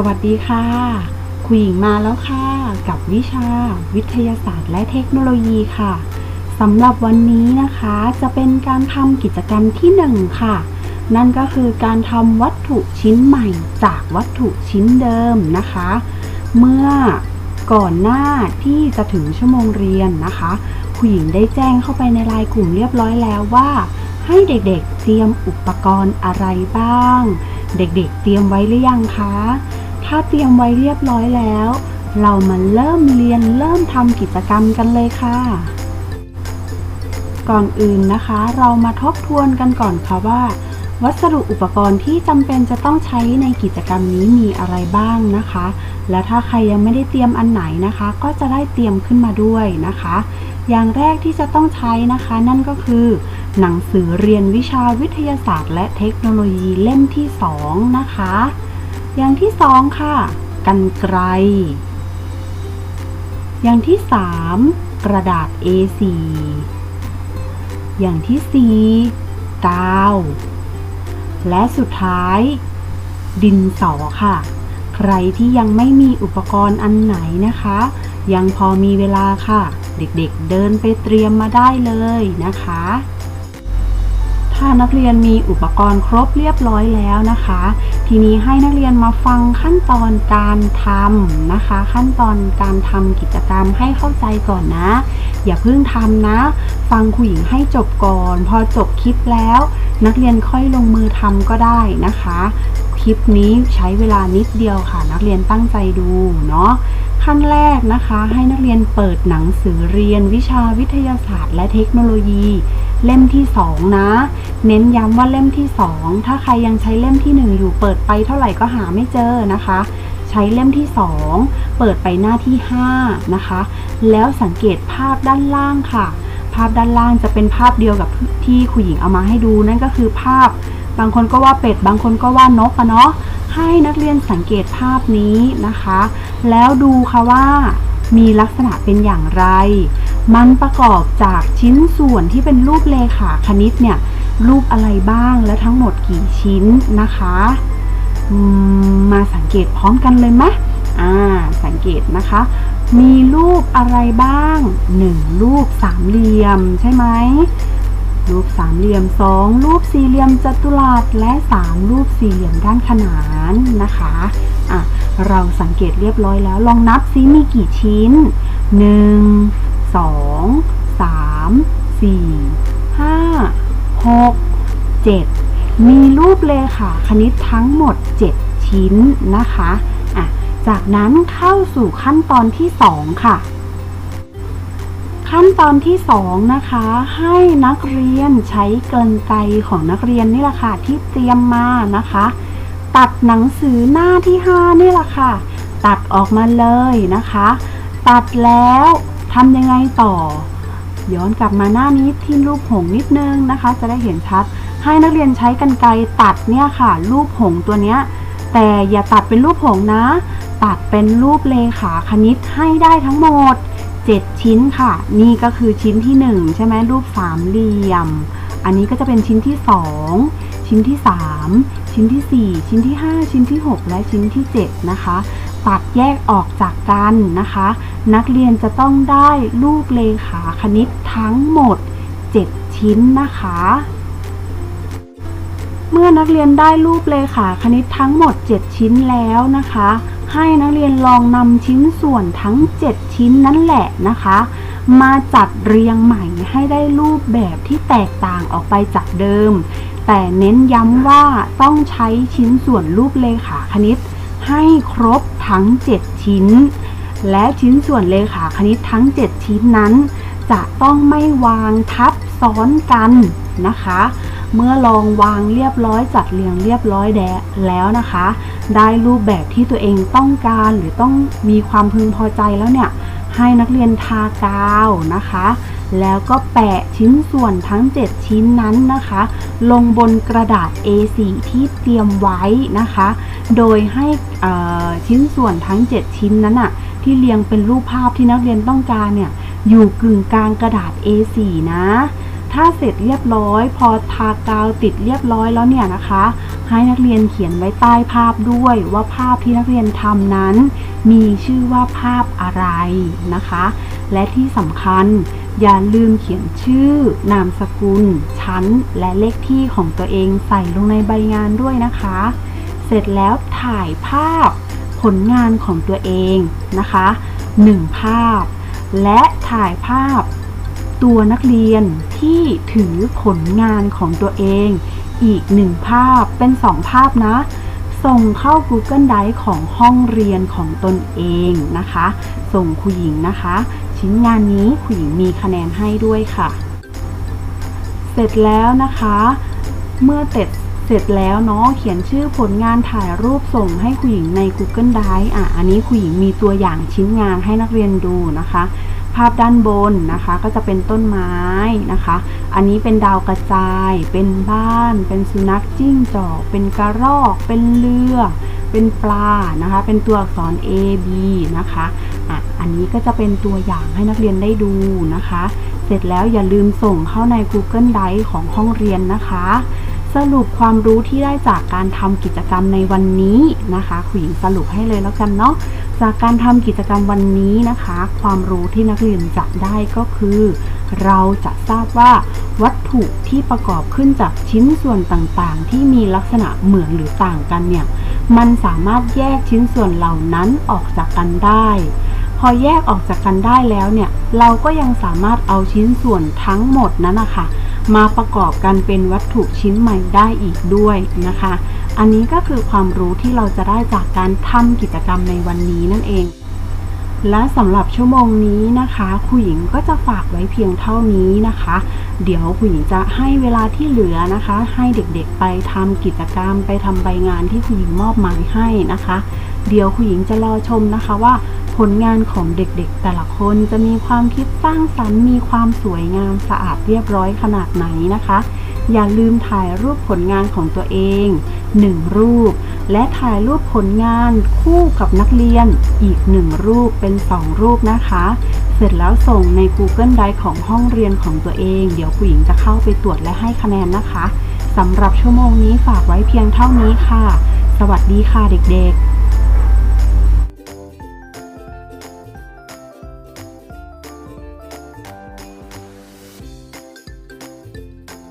สวัสดีค่ะ คุยหญิงมาแล้วค่ะ กับวิชา วิทยาศาสตร์และเทคโนโลยีค่ะสำหรับวันนี้นะคะจะเป็นการทำกิจกรรมที่หนึ่งค่ะ นั่นก็คือการทำวัตถุชิ้นใหม่จากวัตถุชิ้นเดิมนะคะ เมื่อก่อนหน้าที่จะถึงชั่วโมงเรียนนะคะคุยหญิงได้แจ้งเข้าไปในไลน์กลุ่มเรียบร้อยแล้วว่า ให้เด็กๆเตรียมอุปกรณ์อะไรบ้าง เด็กๆเตรียมไว้หรือยังคะ ถ้าเตรียมไว้เรียบร้อยแล้ว เรามาเริ่มเรียนเริ่มทำกิจกรรมกันเลยค่ะ ก่อนอื่นนะคะ เรามาทบทวนกันก่อนค่ะว่า วัสดุอุปกรณ์ที่จำเป็นจะต้องใช้ในกิจกรรมนี้มีอะไรบ้างนะคะ และถ้าใครยังไม่ได้เตรียมอันไหนนะคะ ก็จะได้เตรียมขึ้นมาด้วยนะคะ อย่างแรกที่จะต้องใช้นะคะ นั่นก็คือหนังสือเรียนวิชาวิทยาศาสตร์ และเทคโนโลยีเล่มที่ 2 นะคะ อย่างที่2ค่ะ กันไกรอย่างที่3กระดาษ A4 อย่างที่4กาว และสุดท้าย ดินสอค่ะ ใครที่ยังไม่มีอุปกรณ์อันไหนนะคะ ยังพอมีเวลาค่ะ เด็กๆเดินไปเตรียมมาได้เลยนะคะ ถ้านักเรียนมีอุปกรณ์ครบเรียบร้อยแล้วนะคะ ทีนี้ให้นักเรียนมาฟังขั้นตอนการทำนะคะ ขั้นตอนการทำกิจกรรมให้เข้าใจก่อนนะ อย่าเพิ่งทำนะ ฟังครูหญิงให้จบก่อน พอจบคลิปแล้ว นักเรียนค่อยลงมือทำก็ได้นะคะ คลิปนี้ใช้เวลานิดเดียวค่ะ นักเรียนตั้งใจดูเนาะขั้นแรกนะคะ ให้นักเรียนเปิดหนังสือเรียนวิชาวิทยาศาสตร์ และเทคโนโลยี เล่มที่ 2 นะ เน้นย้ำว่าเล่มที่ 2 ถ้าใครยังใช้เล่มที่ 1 อยู่เปิดไปเท่าไหร่ก็หาไม่เจอนะคะ ใช้เล่มที่ 2 เปิดไปหน้าที่ 5 นะคะ แล้วสังเกตภาพด้านล่างค่ะ ภาพด้านล่างจะเป็นภาพเดียวกับที่ครูหญิงเอามาให้ดูนั่นก็คือภาพ บางคนก็ว่าเป็ด บางคนก็ว่านกอะเนาะให้นักเรียนสังเกตภาพนี้นะคะ แล้วดูค่ะว่า มีลักษณะเป็นอย่างไร มันประกอบจากชิ้นส่วนที่เป็นรูปเลขาคณิตเนี่ยรูปอะไรบ้างและทั้งหมดกี่ชิ้นนะคะมาสังเกตพร้อมกันเลยไหมอ่า สังเกตนะคะ มีรูปอะไรบ้าง 1 รูปสามเหลี่ยมใช่ไหม รูปสามเหลี่ยม 2 รูปสี่เหลี่ยมจัตุรัสและ 3 รูปสี่เหลี่ยมด้านขนานนะคะ เราสังเกตเรียบร้อยแล้ว ลองนับซิมีกี่ชิ้น 1 2 3 4 5 6 7 มีรูปเลขาคณิตทั้งหมด 7 ชิ้นนะคะอะจากนั้นเข้าสู่ขั้นตอนที่ 2 ค่ะ ขั้นตอนที่ 2 นะคะ ให้นักเรียนใช้กรรไกของนักเรียนนี่แหละค่ะที่เตรียมมานะคะ ตัดหนังสือหน้าที่5นี่แหละค่ะ ตัดออกมาเลยนะคะ ตัดแล้วทำยังไงต่อ ย้อนกลับมาหน้านี้ที่รูปหงนิดนึงนะคะ จะได้เห็นชัด ให้นักเรียนใช้กรรไกรตัดเนี่ยค่ะ รูปหงตัวเนี้ยแต่อย่าตัดเป็นรูปหงนะ ตัดเป็นรูปเลขาคณิตให้ได้ทั้งหมด 7 ชิ้นค่ะ นี่ก็คือชิ้นที่ 1 ใช่ไหมรูปสามเหลี่ยม อันนี้ก็จะเป็นชิ้นที่ 2 ชิ้นที่ 3 ชิ้นที่ 4 ชิ้นที่ 5 ชิ้นที่ 6 และชิ้นที่ 7 นะคะ ตัดแยกออกจากกันนะคะ นักเรียนจะต้องได้รูปเลขาคณิตทั้งหมด 7 ชิ้นนะคะ เมื่อนักเรียนได้รูปเลขาคณิตทั้งหมด 7 ชิ้นแล้วนะคะ ให้นักเรียนลองนำชิ้นส่วนทั้ง 7 ชิ้นนั่นแหละนะคะมาจัดเรียงใหม่ให้ได้รูปแบบที่แตกต่างออกไปจากเดิม แต่เน้นย้ำว่าต้องใช้ชิ้นส่วนรูปเลขาคณิต ให้ครบทั้ง 7 ชิ้น และชิ้นส่วนเลขาคณิตทั้ง 7 ชิ้นนั้น จะต้องไม่วางทับซ้อนกันนะคะ เมื่อลองวางเรียบร้อยจัดเรียงเรียบร้อยแดแล้วนะคะ ได้รูปแบบที่ตัวเองต้องการหรือต้องมีความพึงพอใจแล้วเนี่ย ให้นักเรียนทากาวนะคะ แล้วก็แปะชิ้นส่วนทั้ง 7 ชิ้นนั้นนะคะ ลงบนกระดาษ A4 ที่เตรียมไว้นะคะ โดยให้ชิ้นส่วนทั้ง 7 ชิ้นนั้นอะที่เรียงเป็นรูปภาพที่นักเรียนต้องการเนี่ยอยู่กึ่งกลางกระดาษ A4 นะ ถ้าเสร็จเรียบร้อย พอทากาวติดเรียบร้อยแล้วเนี่ยนะคะ ให้นักเรียนเขียนไว้ใต้ภาพด้วยว่าภาพที่นักเรียนทำนั้น มีชื่อว่าภาพอะไรนะคะ และที่สำคัญอย่าลืมเขียนชื่อ นามสกุล ชั้น และเลขที่ของตัวเองใส่ลงในใบงานด้วยนะคะ เสร็จแล้วถ่ายภาพผลงานของตัวเองนะคะ 1 ภาพ และถ่ายภาพ ตัวนักเรียนที่ถือผลงานของตัวเอง อีกหนึ่งภาพเป็นสองภาพนะ ส่งเข้า Google Drive ของห้องเรียนของตนเองนะคะ ส่งครูหญิงนะคะ ชิ้นงานนี้ครูหญิงมีคะแนนให้ด้วยค่ะ เสร็จแล้วนะคะ เมื่อเสร็จเสร็จแล้วเนาะเขียนชื่อผลงานถ่ายรูปส่งให้ครูหญิงใน Google Drive อะอันนี้ครูหญิงมีตัวอย่างชิ้นงานให้นักเรียนดูนะคะาพด้านบนนะคะ ก็จะเป็นต้นไม้นะคะ อันนี้เป็นดาวกระจาย เป็นบ้าน เป็นสุนัขจิ้งจอก เป็นกระรอก เป็นเรือ เป็นปลานะคะ เป็นตัวอักษร A B นะคะอะอันนี้ก็จะเป็นตัวอย่างให้นักเรียนได้ดูนะคะ เสร็จแล้วอย่าลืมส่งเข้าใน Google Drive ของห้องเรียนนะคะ สรุปความรู้ที่ได้จากการทำกิจกรรมในวันนี้นะคะขูหญิงสรุปให้เลยแล้วกันเนาะจากการทำกิจกรรมวันนี้นะคะ ความรู้ที่นักเรียนจะได้ก็คือ เราจะทราบว่า วัตถุที่ประกอบขึ้นจากชิ้นส่วนต่างๆ ที่มีลักษณะเหมือนหรือต่างกันเนี่ยมันสามารถแยกชิ้นส่วนเหล่านั้นออกจากกันได้ พอแยกออกจากกันได้แล้วเนี่ย เราก็ยังสามารถเอาชิ้นส่วนทั้งหมดนั้นนะคะ มาประกอบกันเป็นวัตถุชิ้นใหม่ได้อีกด้วยนะคะ อันนี้ก็คือความรู้ที่เราจะได้จากการทำกิจกรรมในวันนี้นั่นเอง และสำหรับชั่วโมงนี้นะคะครูหญิงก็จะฝากไว้เพียงเท่านี้นะคะ เดี๋ยวครูหญิงจะให้เวลาที่เหลือนะคะ ให้เด็กๆไปทำกิจกรรมไปทำใบงานที่ครูหญิงมอบหมายให้นะคะ เดี๋ยวครูหญิงจะรอชมนะคะว่าผลงานของเด็กๆ แต่ละคนจะมีความคิดสร้างสรรค์มีความสวยงามสะอาดเรียบร้อยขนาดไหนนะคะ อย่าลืมถ่ายรูปผลงานของตัวเอง หนึ่งรูป และถ่ายรูปผลงานคู่กับนักเรียนอีกหนึ่งรูปเป็นสองรูปนะคะ เสร็จแล้วส่งใน Google Drive ของห้องเรียนของตัวเอง เดี๋ยวผู้หญิงจะเข้าไปตรวจและให้คะแนนนะคะสำหรับชั่วโมงนี้ฝากไว้เพียงเท่านี้ค่ะ สวัสดีค่ะเด็กๆ